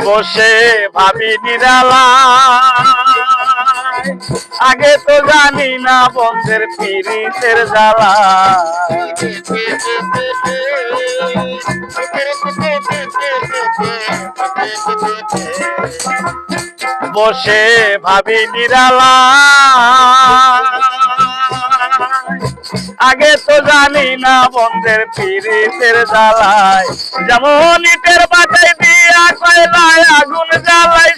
বসে ভাবি নিরালা আগে তো জানি না বন্ধের পিরিতের জ্বালা। বসে ভাবি নিরালা আগে তো জানি না বন্ধের পিরিতের জ্বালায়। যেমন ইটের বাটাই দিয়া কয়লায় আগুন জ্বালাইছে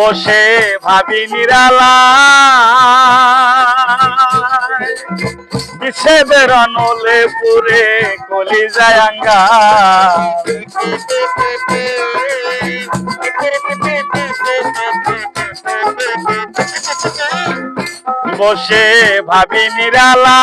বসে ভাবি নিরালা বিছেদের নলে পুরে কলি যায়ঙ্গা বসে ভাবি নিরালা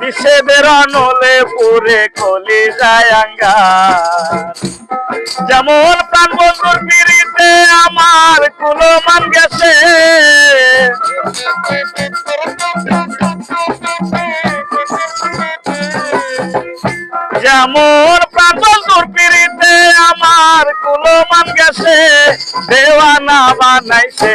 বিছেদের নলে পুরে কলি যায়ঙ্গা যেমন প্রাণ বন্ধুর পিড়িতে আমার কুলমান গেছে। যেমন প্রাণ বন্ধুর পিড়িতে আমার কুলমান গেছে। দেওয়ানা বানাইছে।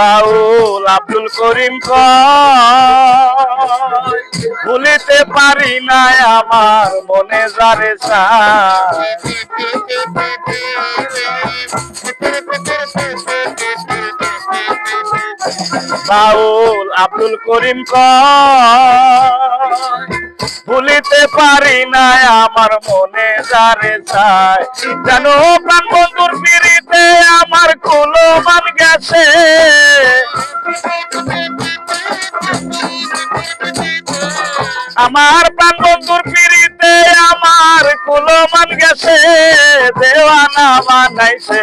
বাউল আব্দুল করিম ভুলিতে পারি না আমার মনে যারে বাউল আব্দুল করিম ভুলিতে পারি না আমার মনে যারে চায়। জানো প্রাণ বন্ধুর পিড়িতে আমার কুলো মান গেছে। আমার প্রাণ বন্ধুর পিড়িতে আমার কুলমান গেছে, দেওয়ানা বানাইছে।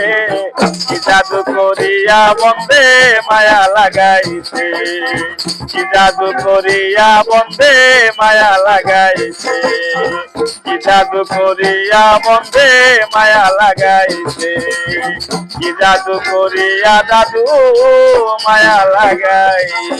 জাদু করিয়া বন্দে মায়া লাগাইছে। কি জাদু করিয়া বন্দে মায়া লাগাইছে। কি জাদু করিয়া বন্দে মায়া লাগাইছে। কি জাদু করিয়া দাদু মায়া লাগাইছে।